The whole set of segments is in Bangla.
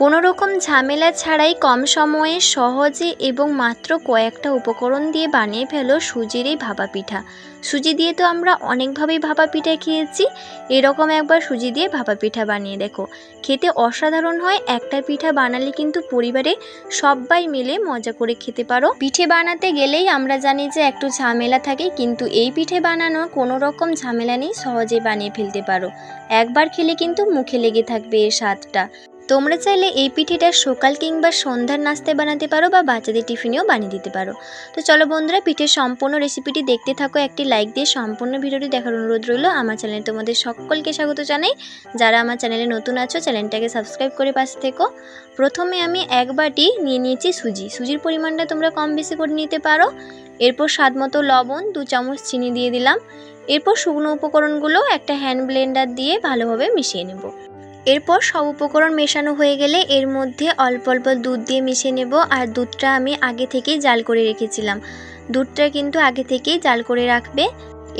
কোনো রকম ঝামেলা ছাড়াই কম সময়ে সহজে এবং মাত্র কয়েকটা উপকরণ দিয়ে বানিয়ে ফেলো সুজির এই ভাপা পিঠা। সুজি দিয়ে তো আমরা অনেকভাবেই ভাপা পিঠা খেয়েছি। এরকম একবার সুজি দিয়ে ভাপা পিঠা বানিয়ে দেখো। খেতে অসাধারণ হয়, একটা পিঠা বানালে কিন্তু পরিবারে সবাই মিলে মজা করে খেতে পারো। পিঠে বানাতে গেলেই আমরা জানি যে একটু ঝামেলা থাকে, কিন্তু এই পিঠে বানানোর কোনো রকম ঝামেলা নেই সহজে বানিয়ে ফেলতে পারো। একবার খেলে কিন্তু মুখে লেগে থাকবে এর স্বাদটা। তোমরা চাইলে এই পিঠেটা সকাল কিংবা সন্ধ্যার নাস্তায় বানাতে পারো বা বাচ্চাদের টিফিনেও বানিয়ে দিতে পারো। তো চলো বন্ধুরা, পিঠের সম্পূর্ণ রেসিপিটি দেখতে থাকো। একটি লাইক দিয়ে সম্পূর্ণ ভিডিওটি দেখার অনুরোধ রইল। আমার চ্যানেলে তোমাদের সকলকে স্বাগত জানাই। যারা আমার চ্যানেলে নতুন আছো, চ্যানেলটাকে সাবস্ক্রাইব করে পাশে থেকো। প্রথমে আমি এক বাটি নিয়ে নিয়েছি সুজি। সুজির পরিমাণটা তোমরা কম বেশি করে নিতে পারো। এরপর স্বাদ মতো লবণ, দু চামচ চিনি দিয়ে দিলাম। এরপর শুকনো উপকরণগুলো একটা হ্যান্ড ব্লেন্ডার দিয়ে ভালোভাবে মিশিয়ে নেব। এরপর সব উপকরণ মেশানো হয়ে গেলে এর মধ্যে অল্প অল্প দুধ দিয়ে মিশিয়ে নেব আর দুধটা আমি আগে থেকেই জাল করে রেখেছিলাম। দুধটা কিন্তু আগে থেকেই জাল করে রাখবে।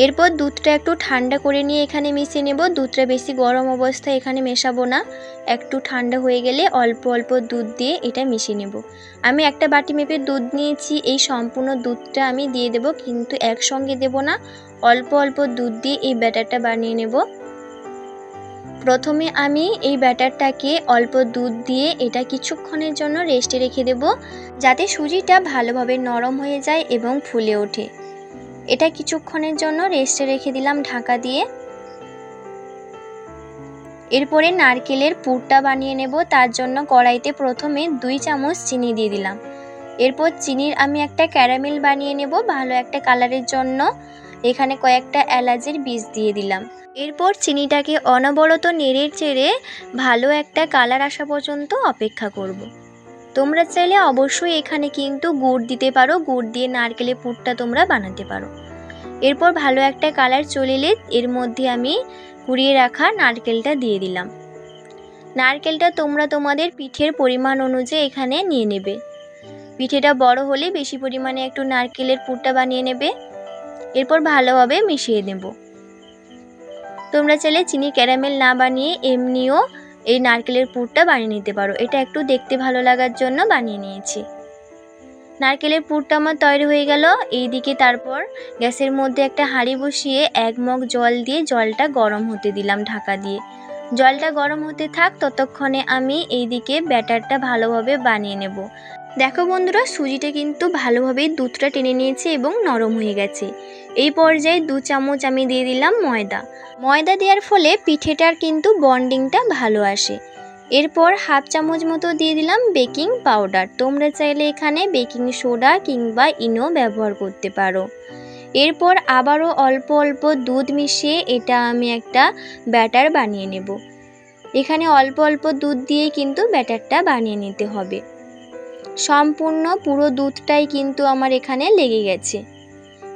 এরপর দুধটা একটু ঠান্ডা করে নিয়ে এখানে মিশিয়ে নেব। দুধটা বেশি গরম অবস্থায় এখানে মেশাবো না। একটু ঠান্ডা হয়ে গেলে অল্প অল্প দুধ দিয়ে এটা মিশিয়ে নেব। আমি একটা বাটি মেপে দুধ নিয়েছি। এই সম্পূর্ণ দুধটা আমি দিয়ে দেব, কিন্তু একসঙ্গে দেব না। অল্প অল্প দুধ দিয়ে এই ব্যাটারটা বানিয়ে নেব। প্রথমে আমি এই ব্যাটারটাকে অল্প দুধ দিয়ে এটা কিছুক্ষণের জন্য রেস্টে রেখে দেব, যাতে সুজিটা ভালোভাবে নরম হয়ে যায় এবং ফুলে ওঠে। এটা কিছুক্ষণের জন্য রেস্টে রেখে দিলাম ঢাকা দিয়ে। এরপরে নারকেলের পুরটা বানিয়ে নেব, তার জন্য কড়াইতে প্রথমে দুই চামচ চিনি দিয়ে দিলাম। এরপর চিনির আমি একটা ক্যারামেল বানিয়ে নেব, ভালো একটা কালারের জন্য। এখানে কয়েকটা এলাচের বীজ দিয়ে দিলাম। এরপর চিনিটাকে অনবরত নেড়ে চেড়ে ভালো একটা কালার আসা পর্যন্ত অপেক্ষা করব। তোমরা চাইলে অবশ্যই এখানে কিন্তু গুড় দিতে পারো, গুড় দিয়ে নারকেলের পুরটা তোমরা বানাতে পারো। এরপর ভালো একটা কালার চলে এলে এর মধ্যে আমি কুড়িয়ে রাখা নারকেলটা দিয়ে দিলাম। নারকেলটা তোমরা তোমাদের পিঠের পরিমাণ অনুযায়ী এখানে নিয়ে নেবে। পিঠেটা বড় হলে বেশি পরিমাণে একটু নারকেলের পুরটা বানিয়ে নেবে। এরপর ভালোভাবে মিশিয়ে নেব। তোমরা চাইলে চিনি, ক্যারামেল না বানিয়ে এমনিও এই নারকেলের পুরটা বানিয়ে নিতে পারো। এটা একটু দেখতে ভালো লাগার জন্য বানিয়ে নিয়েছি। নারকেলের পুরটা আমার তৈরি হয়ে গেল। এইদিকে তারপর গ্যাসের মধ্যে একটা হাঁড়ি বসিয়ে এক মগ জল দিয়ে জলটা গরম হতে দিলাম ঢাকা দিয়ে। জলটা গরম হতে থাক, ততক্ষণে আমি এইদিকে ব্যাটারটা ভালোভাবে বানিয়ে নেব। দেখো বন্ধুরা, সুজিটা কিন্তু ভালোভাবেই দুধটা টেনে নিয়েছে এবং নরম হয়ে গেছে। এই পর্যায়ে দু চামচ আমি দিয়ে দিলাম ময়দা। ময়দা দেওয়ার ফলে পিঠেটার কিন্তু বন্ডিংটা ভালো আসে। এরপর হাফ চামচ মতো দিয়ে দিলাম বেকিং পাউডার। তোমরা চাইলে এখানে বেকিং সোডা কিংবা ইনো ব্যবহার করতে পারো। এরপর আবারও অল্প অল্প দুধ মিশিয়ে এটা আমি একটা ব্যাটার বানিয়ে নেব। এখানে অল্প অল্প দুধ দিয়ে কিন্তু ব্যাটারটা বানিয়ে নিতে হবে। সম্পূর্ণ পুরো দুধটাই কিন্তু আমার এখানে লেগে গেছে।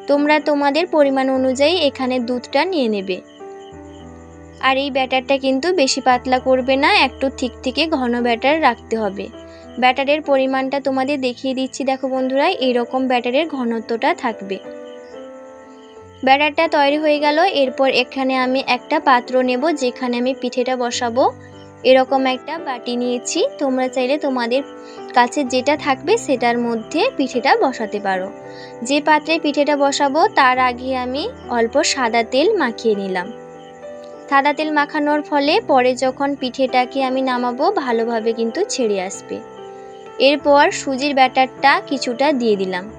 তোমরা তোমাদের পরিমাণ অনুযায়ী এখানে দুধটা নিয়ে নেবে। আর এই ব্যাটারটা কিন্তু বেশি পাতলা করবে না, একটু ঠিক থেকে ঘন ব্যাটার রাখতে হবে। ব্যাটারের পরিমাণটা তোমাদের দেখিয়ে দিচ্ছি, দেখো বন্ধুরা, এরকম ব্যাটারের ঘনত্বটা থাকবে। ব্যাটারটা তৈরি হয়ে গেল, এরপর এখানে আমি একটা পাত্র নেব, যেখানে আমি পিঠেটা বসাবো। এরকম একটা বাটি নিয়েছি। তোমরা চাইলে তোমাদের কাছে যেটা থাকবে সেটার মধ্যে পিঠেটা বসাতে পারো। যে পাত্রে পিঠেটা বসাবো, তার আগে আমি অল্প সাদা তেল মাখিয়ে নিলাম। সাদা তেল মাখানোর ফলে পরে যখন পিঠেটাকে আমি নামাবো, ভালোভাবে কিন্তু ছেড়ে আসবে। এরপর সুজির ব্যাটারটা কিছুটা দিয়ে দিলাম।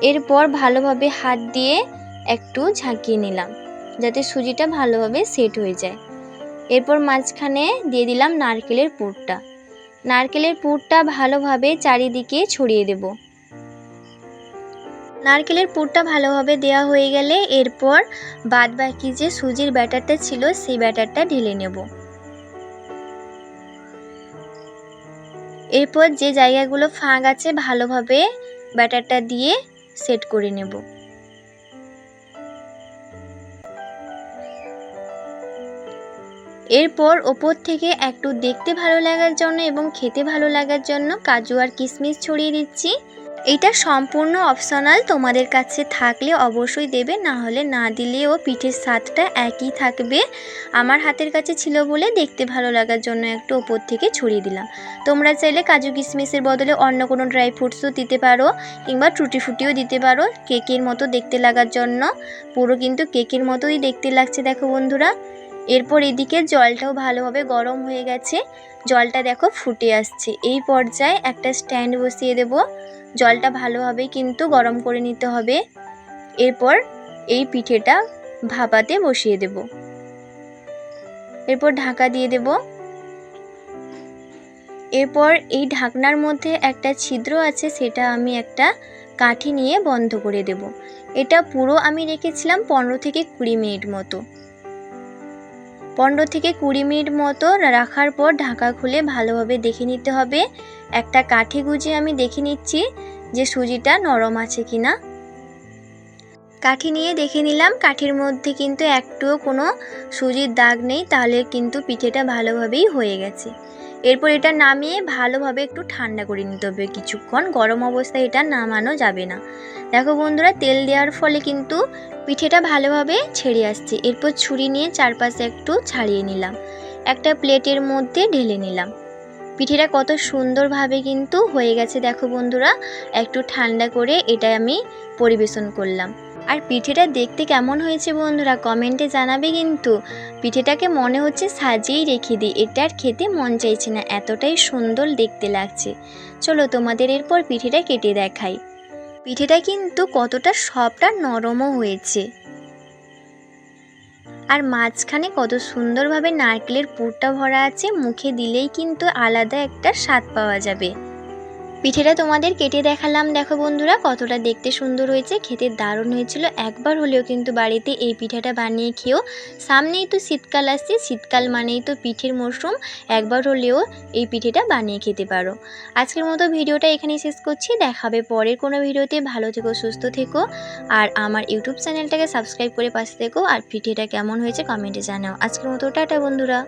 এরপর ভালোভাবে হাত দিয়ে একটু ঝাঁকিয়ে নিলাম। যাতে সুজিটা ভালোভাবে সেট হয়ে যায়। এরপর মাঝখানে দিয়ে দিলাম নারকেলের পুরটা। নারকেলের পুরটা ভালোভাবে চারিদিকে ছড়িয়ে দেব। নারকেলের পুরটা ভালোভাবে দেওয়া হয়ে গেলে এরপর বাদ বাকি যে সুজির ব্যাটারটা ছিল সেই ব্যাটারটা ঢেলে নেব। এরপর যে জায়গাগুলো ফাঁক আছে ভালোভাবে ব্যাটারটা দিয়ে সেট করে নেব। এরপর ওপর থেকে একটু দেখতে ভালো লাগার জন্য এবং খেতে ভালো লাগার জন্য কাজু আর কিশমিশ ছড়িয়ে দিচ্ছি। এটা সম্পূর্ণ অপশনাল তোমাদের কাছে থাকলে অবশ্যই দেবে, না হলে না দিলেও পিঠের স্বাদটা একই থাকবে। আমার হাতের কাছে ছিল বলে দেখতে ভালো লাগার জন্য একটু ওপর থেকে ছড়িয়ে দিলাম। তোমরা চাইলে কাজু কিশমিশের বদলে অন্য কোনো ড্রাই ফ্রুটসও দিতে পারো, কিংবা টুটি ফুটিও দিতে পারো, কেকের মতো দেখতে লাগার জন্য। পুরো কিন্তু কেকের মতোই দেখতে লাগছে, দেখো বন্ধুরা। এরপর এদিকে জলটাও ভালোভাবে গরম হয়ে গেছে। জলটা দেখো ফুটে আসছে। এই পর্যায়ে একটা স্ট্যান্ড বসিয়ে দেব। জলটা ভালোভাবে কিন্তু গরম করে নিতে হবে। এরপর এই পিঠেটা ভাপাতে বসিয়ে দেব। এরপর ঢাকা দিয়ে দেব। এরপর এই ঢাকনার মধ্যে একটা ছিদ্র আছে, সেটা আমি একটা কাঠি নিয়ে বন্ধ করে দেব। এটা পুরো আমি রেখেছিলাম পনেরো থেকে কুড়ি মিনিট মতো। পনেরো থেকে কুড়ি মিনিট মতো রাখার পর ঢাকা খুলে ভালোভাবে দেখে নিতে হবে। একটা কাঠি গুজে আমি দেখে নিচ্ছি যে সুজিটা নরম আছে কি না কাঠি নিয়ে দেখে নিলাম। কাঠির মধ্যে কিন্তু একটুও কোনো সুজির দাগ নেই, তাহলে কিন্তু পিঠেটা ভালোভাবেই হয়ে গেছে। এরপর এটা নামিয়ে ভালোভাবে একটু ঠান্ডা করে নিতে হবে কিছুক্ষণ। গরম অবস্থায় এটা নামানো যাবে না। দেখো বন্ধুরা, তেল দেওয়ার ফলে কিন্তু পিঠেটা ভালোভাবে ছেড়ে আসছে। এরপর ছুরি নিয়ে চারপাশে একটু ছাড়িয়ে নিলাম। একটা প্লেটের মধ্যে ঢেলে নিলাম। পিঠেটা কত সুন্দরভাবে কিন্তু হয়ে গেছে। দেখো বন্ধুরা, একটু ঠান্ডা করে এটা আমি পরিবেশন করলাম। আর পিঠেটা দেখতে কেমন হয়েছে বন্ধুরা কমেন্টে জানাবে কিন্তু। পিঠেটাকে মনে হচ্ছে সাজিয়েই রেখে দিই, এটা আর খেতে মন চাইছে না, এতটাই সুন্দর দেখতে লাগছে। চলো তোমাদের এরপর পিঠেটা কেটে দেখাই। পিঠেটা কিন্তু কতটা সবটা নরমও হয়েছে। আর মাঝখানে কত সুন্দরভাবে নারকেলের পুরটা ভরা আছে, মুখে দিলেই কিন্তু আলাদা একটা স্বাদ পাওয়া যাবে। পিঠেটা তোমাদের কেটে দেখালাম। দেখো বন্ধুরা, কতটা দেখতে সুন্দর হয়েছে, খেতে দারুণ হয়েছিল। একবার হলেও কিন্তু বাড়িতে এই পিঠাটা বানিয়ে খেও। সামনেই তো শীতকাল আসছে, শীতকাল মানেই তো পিঠের মরশুম। একবার হলেও এই পিঠেটা বানিয়ে খেতে পারো। আজকের মতো ভিডিওটা এখানেই শেষ করছি। দেখাবে পরের কোনো ভিডিওতে। ভালো থেকো, সুস্থ থেকো। আর আমার ইউটিউব চ্যানেলটাকে সাবস্ক্রাইব করে পাশে থেকো। আর পিঠেটা কেমন হয়েছে কমেন্টে জানাও। আজকের মতো টাটা বন্ধুরা।